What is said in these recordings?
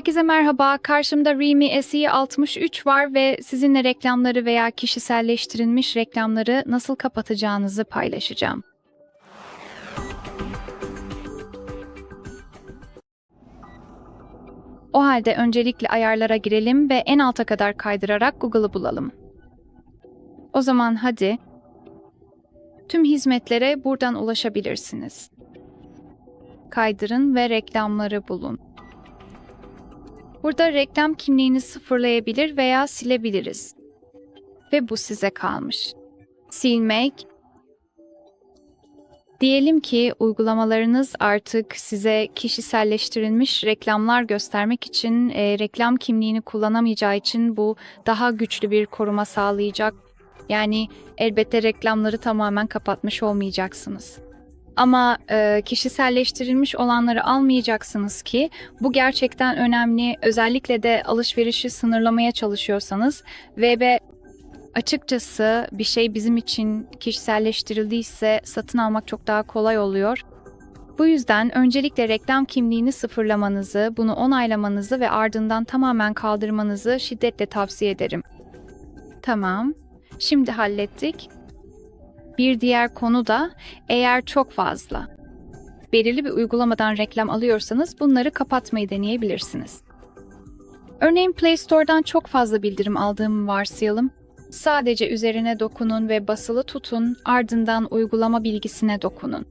Herkese merhaba. Karşımda Remi SE63 var ve sizinle reklamları veya kişiselleştirilmiş reklamları nasıl kapatacağınızı paylaşacağım. O halde öncelikle ayarlara girelim ve en alta kadar kaydırarak Google'ı bulalım. O zaman hadi. Tüm hizmetlere buradan ulaşabilirsiniz. Kaydırın ve reklamları bulun. Burada reklam kimliğini sıfırlayabilir veya silebiliriz. Ve bu size kalmış. Silmek Diyelim ki uygulamalarınız artık size kişiselleştirilmiş reklamlar göstermek için e, reklam kimliğini kullanamayacağı için bu daha güçlü bir koruma sağlayacak. Yani elbette reklamları tamamen kapatmış olmayacaksınız. Ama e, kişiselleştirilmiş olanları almayacaksınız ki bu gerçekten önemli. Özellikle de alışverişi sınırlamaya çalışıyorsanız ve açıkçası bir şey bizim için kişiselleştirildiyse satın almak çok daha kolay oluyor. Bu yüzden öncelikle reklam kimliğini sıfırlamanızı, bunu onaylamanızı ve ardından tamamen kaldırmanızı şiddetle tavsiye ederim. Tamam. Şimdi hallettik. Bir diğer konu da eğer çok fazla belirli bir uygulamadan reklam alıyorsanız bunları kapatmayı deneyebilirsiniz. Örneğin Play Store'dan çok fazla bildirim aldığımı varsayalım. Sadece üzerine dokunun ve basılı tutun, ardından uygulama bilgisine dokunun.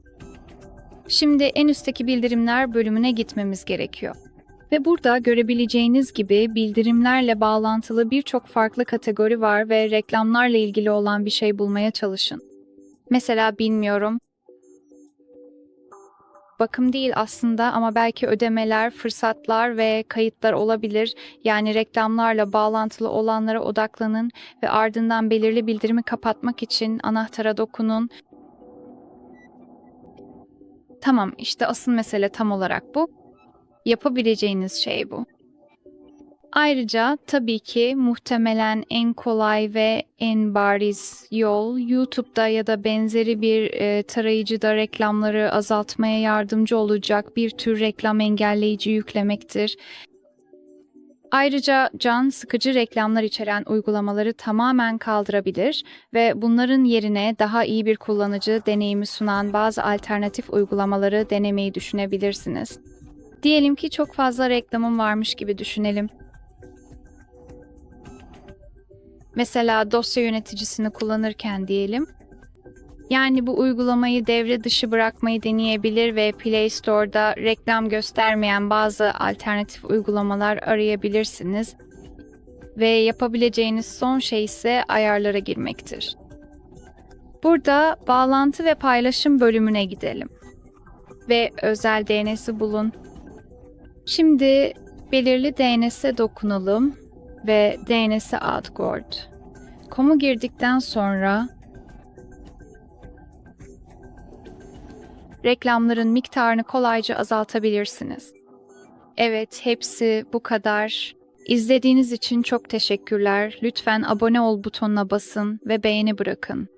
Şimdi en üstteki bildirimler bölümüne gitmemiz gerekiyor. Ve burada görebileceğiniz gibi bildirimlerle bağlantılı birçok farklı kategori var ve reklamlarla ilgili olan bir şey bulmaya çalışın. Mesela bilmiyorum. Bakım değil aslında ama belki ödemeler, fırsatlar ve kayıtlar olabilir. Yani reklamlarla bağlantılı olanlara odaklanın ve ardından belirli bildirimi kapatmak için anahtara dokunun. Tamam, işte asıl mesele tam olarak bu. Yapabileceğiniz şey bu. Ayrıca tabii ki muhtemelen en kolay ve en bariz yol YouTube'da ya da benzeri bir e, tarayıcıda reklamları azaltmaya yardımcı olacak bir tür reklam engelleyici yüklemektir. Ayrıca can sıkıcı reklamlar içeren uygulamaları tamamen kaldırabilir ve bunların yerine daha iyi bir kullanıcı deneyimi sunan bazı alternatif uygulamaları denemeyi düşünebilirsiniz. Diyelim ki çok fazla reklamım varmış gibi düşünelim. Mesela dosya yöneticisini kullanırken diyelim. Yani bu uygulamayı devre dışı bırakmayı deneyebilir ve Play Store'da reklam göstermeyen bazı alternatif uygulamalar arayabilirsiniz. Ve yapabileceğiniz son şey ise ayarlara girmektir. Burada bağlantı ve paylaşım bölümüne gidelim. Ve özel DNS'i bulun. Şimdi belirli DNS'e dokunalım ve DNS'e ad gord. Com'u girdikten sonra reklamların miktarını kolayca azaltabilirsiniz. Evet, hepsi bu kadar. İzlediğiniz için çok teşekkürler. Lütfen abone ol butonuna basın ve beğeni bırakın.